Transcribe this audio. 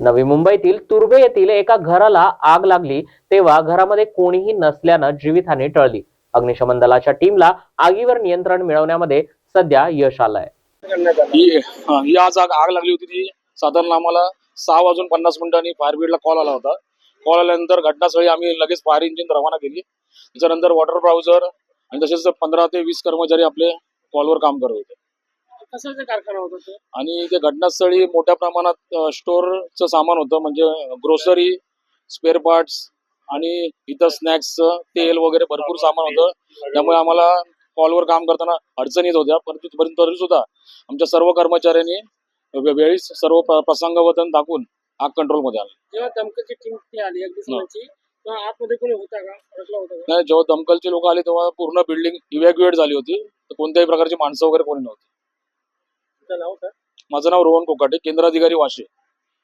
नवी मुंबईतील तुर्बे येथील एका घराला आग लागली तेव्हा घरामध्ये कोणीही नसल्यानं जीवितहानी टळली. अग्निशमन दलाच्या टीमला आगीवर नियंत्रण मिळवण्यामध्ये सध्या यश आलंय. ही ही आज आग आग लागली होती ती. साधारण आम्हाला सहा वाजून पन्नास मिनिटांनी फायर ब्रिगेडला कॉल आला होता. कॉल आल्यानंतर घटनास्थळी आम्ही लगेच फायर इंजिन रवाना केली. त्याच्यानंतर वॉटर ब्राउझर आणि तसेच पंधरा ते वीस कर्मचारी आपले कॉलवर काम करत होते. कशाचा कारखाना होता तो? आणि ते घटनास्थळी मोठ्या प्रमाणात स्टोअरचं सामान होतं म्हणजे ग्रोसरी स्पेअर पार्ट्स आणि इतर स्नॅक्सचं तेल वगैरे भरपूर सामान होतं. त्यामुळे आम्हाला कॉलवर काम करताना अडचण येत होत्या. परंतु परंतु तरी सुद्धा आमच्या सर्व कर्मचाऱ्यांनी वे- वेळीच सर्व प्र- प्रसंगवतन दाखवून आग कंट्रोलमध्ये आलं जेव्हा दमकलची टीम ती आली तेव्हा आतमध्ये कोणी होता का? अडकला होता का? नाही जेव्हा दमकलचे लोक आले तेव्हा पूर्ण बिल्डिंग इव्हॅक्युएट झाली होती. तर कोणत्याही प्रकारची माणसं वगैरे कोणी नव्हती. नाव माझं नाव रोहन कोकाटे केंद्राधिकारी वाशे.